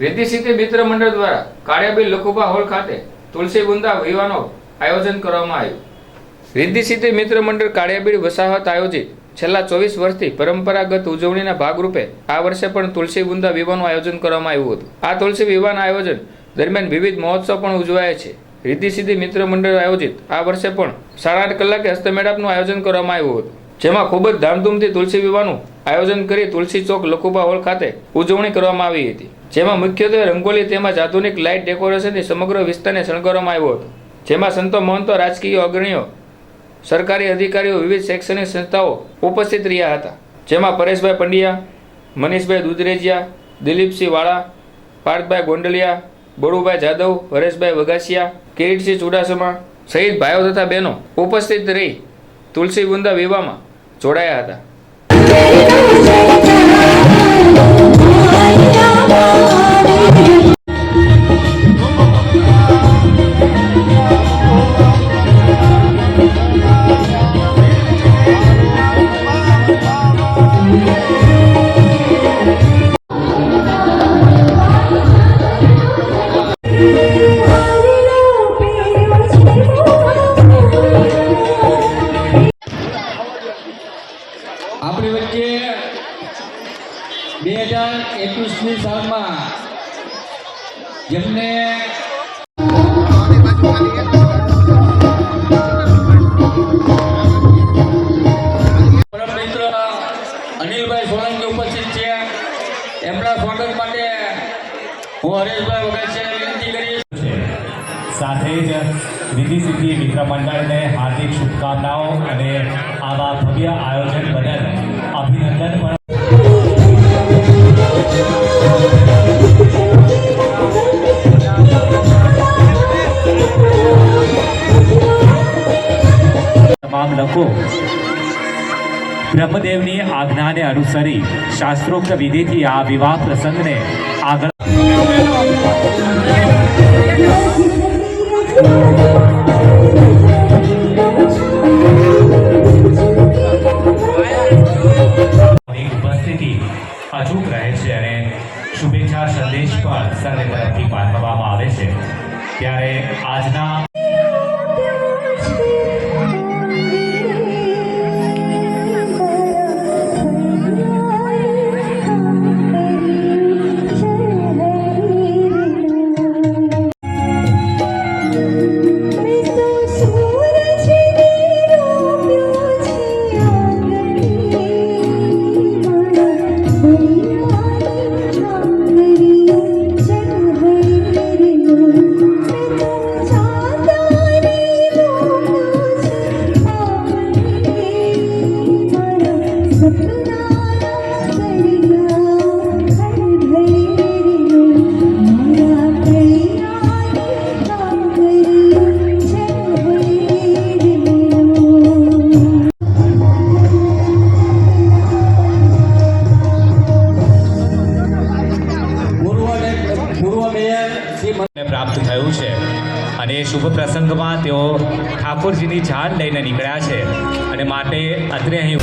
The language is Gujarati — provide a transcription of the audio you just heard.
રીતિ મિત્ર મંડળ દ્વારા કાળિયાબીલ લખુભા હોલ ખાતે તુલસી બુંદા વિવાનો આયોજન કરવામાં આવ્યું. રીતિ સિદ્ધિ મિત્ર મંડળ કાળિયાબીડ વસાહત આયોજિત છેલ્લા ચોવીસ વર્ષથી પરંપરાગત ઉજવણીના ભાગરૂપે આ વર્ષે પણ તુલસી બુંદા વિવાહનું આયોજન કરવામાં આવ્યું હતું. આ તુલસી વિવાહના આયોજન દરમિયાન વિવિધ મહોત્સવ પણ ઉજવાય છે. રીતિ સિદ્ધિ મિત્ર મંડળ આયોજિત આ વર્ષે પણ સાડા આઠ કલાકે હસ્તમેળાપનું આયોજન કરવામાં આવ્યું હતું. જેમાં ખૂબ જ ધામધૂમથી તુલસી વિવાહનું આયોજન કરી તુલસી ચોક લખુબા હોલ ખાતે ઉજવણી કરવામાં આવી હતી, જેમાં મુખ્યત્વે રંગોલી તેમજ આધુનિક લાઇટ ડેકોરેશનથી સમગ્ર વિસ્તારને શણગારવામાં આવ્યો હતો. જેમાં સંતો મહંતો, રાજકીય અગ્રણીઓ, સરકારી અધિકારીઓ, વિવિધ શૈક્ષણિક સંસ્થાઓ ઉપસ્થિત રહ્યા હતા. જેમાં પરેશભાઈ પંડ્યા, મનીષભાઈ દુધરેજિયા, દિલીપસિંહ વાળા, પાર્થભાઈ ગોંડલિયા, બળુભાઈ જાદવ, હરેશભાઈ વગાસિયા કિરીટસિંહ ચુડાસમા સહિત ભાઈઓ તથા બહેનો ઉપસ્થિત રહી તુલસી બુંદા વિવાહમાં જોડાયા હતા. આપણી વચ્ચે બે હજાર એકવીસની સાલમાં જેમને અનિલભાઈ સોલંકી ઉપસ્થિત છે. એમના સ્વાગત માટે હું હરેશભાઈ વગાસિયાને વિનંતી સાથે જ રીતિ સિદ્ધિ મિત્ર મંડળને હાર્દિક શુભકામનાઓ અને આવા ભવ્ય આયોજન બદલ અભિનંદન પણ. તમામ લોકો બ્રહ્મદેવની આજ્ઞાને અનુસરી શાસ્ત્રોક્ત વિધિથી આ વિવાહ પ્રસંગને આગળ અચૂક રહે છે અને શુભેચ્છા સંદેશ પણ સર્વે તરફથી પાઠવવામાં આવે છે. ત્યારે આજના Thank you. શ્રી પ્રાપ્ત થયું છે. અને એ શુભ પ્રસંગમાં તેઓ ઠાકોરજીની જાન લઈને નીકળ્યા છે. અને માટે અત્રે અહીં